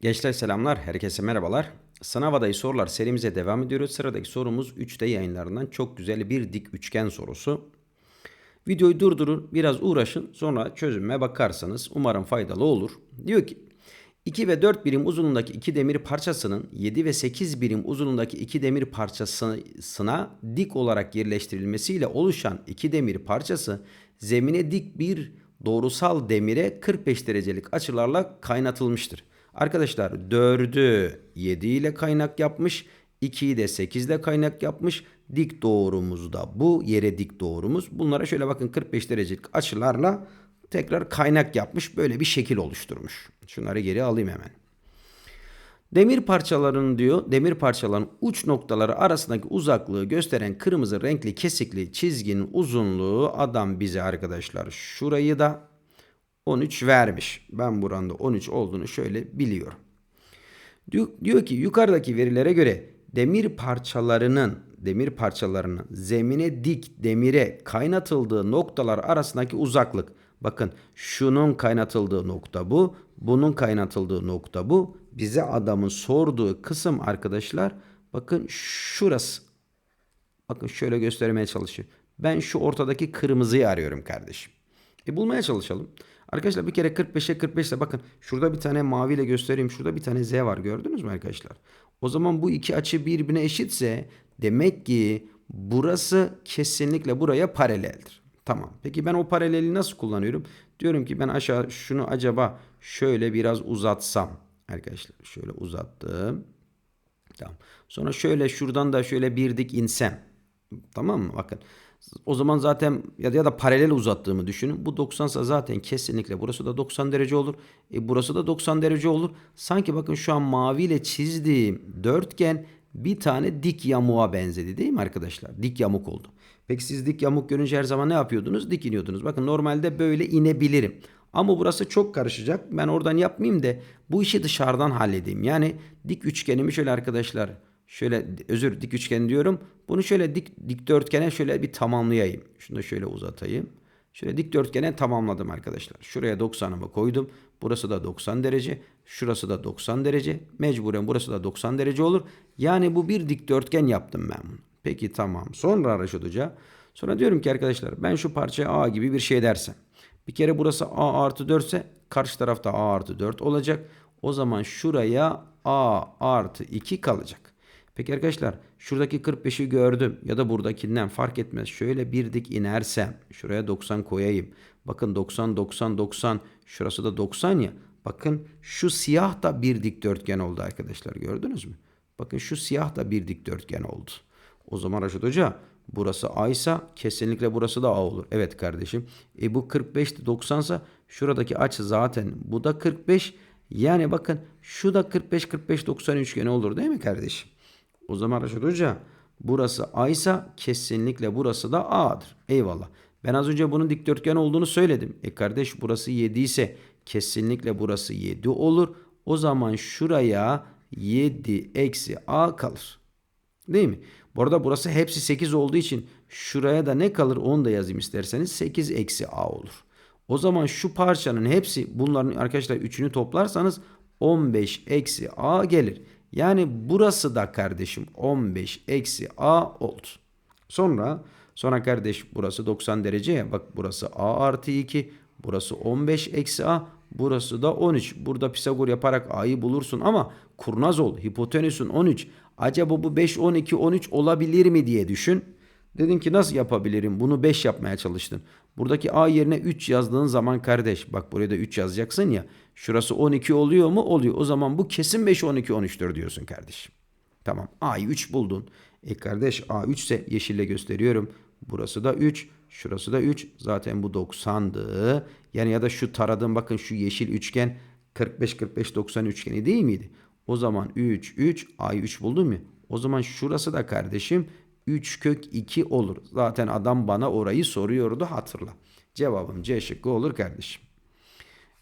Gençler selamlar, herkese merhabalar. Sınav adayı sorular serimize devam ediyoruz. Sıradaki sorumuz 3D yayınlarından çok güzel bir dik üçgen sorusu. Videoyu durdurun, biraz uğraşın, sonra çözüme bakarsanız umarım faydalı olur. Diyor ki 2 ve 4 birim uzunluğundaki iki demir parçasının 7 ve 8 birim uzunluğundaki iki demir parçasına dik olarak yerleştirilmesiyle oluşan iki demir parçası zemine dik bir doğrusal demire 45 derecelik açılarla kaynatılmıştır. Arkadaşlar 4'ü 7 ile kaynak yapmış. 2'yi de 8 ile kaynak yapmış. Dik doğrumuz da bu. Yere dik doğrumuz. Bunlara şöyle bakın 45 derecelik açılarla tekrar kaynak yapmış. Böyle bir şekil oluşturmuş. Şunları geri alayım hemen. Demir parçalarının diyor, demir parçaların uç noktaları arasındaki uzaklığı gösteren kırmızı renkli kesikli çizginin uzunluğu adam bize arkadaşlar şurayı da 13 vermiş. Ben buranda 13 olduğunu şöyle biliyorum. Diyor, ki yukarıdaki verilere göre demir parçalarının demir parçalarının zemine dik demire kaynatıldığı noktalar arasındaki uzaklık. Bakın şunun kaynatıldığı nokta bu. Bunun kaynatıldığı nokta bu. Bize adamın sorduğu kısım arkadaşlar bakın şurası. Bakın şöyle göstermeye çalışıyor. Ben şu ortadaki kırmızıyı arıyorum kardeşim. E bulmaya çalışalım. Arkadaşlar bir kere 45'e 45 ise bakın şurada bir tane maviyle göstereyim. Şurada bir tane Z var gördünüz mü arkadaşlar? O zaman bu iki açı birbirine eşitse demek ki burası kesinlikle buraya paraleldir. Tamam. Peki ben o paraleli nasıl kullanıyorum? Diyorum ki ben aşağı şunu acaba şöyle biraz uzatsam. Arkadaşlar şöyle uzattım. Tamam. Sonra şöyle şuradan da şöyle bir dik insem. Tamam mı? Bakın. O zaman zaten ya da, ya da paralel uzattığımı düşünün. Bu 90 ise zaten kesinlikle burası da 90 derece olur. E burası da 90 derece olur. Sanki bakın şu an maviyle çizdiğim dörtgen bir tane dik yamuğa benzedi değil mi arkadaşlar? Dik yamuk oldu. Peki siz dik yamuk görünce her zaman ne yapıyordunuz? Dik iniyordunuz. Bakın normalde böyle inebilirim. Ama burası çok karışacak. Ben oradan yapmayayım da bu işi dışarıdan halledeyim. Yani dik üçgenimi şöyle arkadaşlar şöyle özür dik üçgen diyorum. Bunu şöyle dik dikdörtgene şöyle bir tamamlayayım. Şunu da şöyle uzatayım. Şöyle dikdörtgene tamamladım arkadaşlar. Şuraya 90'ımı koydum. Burası da 90 derece. Şurası da 90 derece. Mecburen burası da 90 derece olur. Yani bu bir dikdörtgen yaptım ben bunu. Peki tamam. Sonra Raşit Hoca. Sonra diyorum ki arkadaşlar ben şu parçaya A gibi bir şey dersem. Bir kere burası A artı 4 ise karşı tarafta A artı 4 olacak. O zaman şuraya A artı 2 kalacak. Peki arkadaşlar şuradaki 45'i gördüm ya da buradakinden fark etmez. Şöyle bir dik inersem şuraya 90 koyayım. Bakın 90 90 90 şurası da 90 ya. Bakın şu siyah da bir dikdörtgen oldu arkadaşlar gördünüz mü? Bakın şu siyah da bir dikdörtgen oldu. O zaman Raşit Hoca burası A ise kesinlikle burası da A olur. Evet kardeşim. E bu 45 de 90 ise şuradaki açı zaten bu da 45. Yani bakın şu da 45 45 90 üçgeni olur değil mi kardeşim? O zaman Raşit Hoca burası A ise kesinlikle burası da A'dır. Eyvallah. Ben az önce bunun dikdörtgen olduğunu söyledim. E kardeş burası 7 ise kesinlikle burası 7 olur. O zaman şuraya 7 eksi A kalır. Değil mi? Bu arada burası hepsi 8 olduğu için şuraya da ne kalır onu da yazayım isterseniz. 8 eksi A olur. O zaman şu parçanın hepsi bunların arkadaşlar üçünü toplarsanız 15 eksi A gelir. Yani burası da kardeşim 15 eksi A oldu. Sonra sonra kardeş burası 90 derece ya bak burası A artı 2 burası 15 eksi A burası da 13. Burada Pisagor yaparak A'yı bulursun ama kurnaz ol hipotenüsün 13. Acaba bu 5 12 13 olabilir mi diye düşün. Dedin ki nasıl yapabilirim? Bunu 5 yapmaya çalıştın. Buradaki A yerine 3 yazdığın zaman kardeş bak buraya da 3 yazacaksın ya. Şurası 12 oluyor mu? Oluyor. O zaman bu kesin 5 12 13'tür diyorsun kardeşim. Tamam. A'yı 3 buldun. E kardeş A 3 ise yeşille gösteriyorum. Burası da 3. Şurası da 3. Zaten bu 90'dı. Yani ya da şu taradığım bakın şu yeşil üçgen 45 45 90 üçgeni değil miydi? O zaman 3 3 A'yı 3 buldun mu? O zaman şurası da kardeşim 3 kök 2 olur. Zaten adam bana orayı soruyordu hatırla. Cevabım C şıkkı olur kardeşim.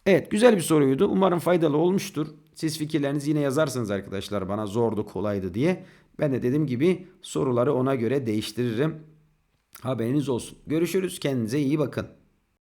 Evet güzel bir soruydu. Umarım faydalı olmuştur. Siz fikirlerinizi yine yazarsınız arkadaşlar bana zordu kolaydı diye. Ben de dediğim gibi soruları ona göre değiştiririm. Haberiniz olsun. Görüşürüz. Kendinize iyi bakın.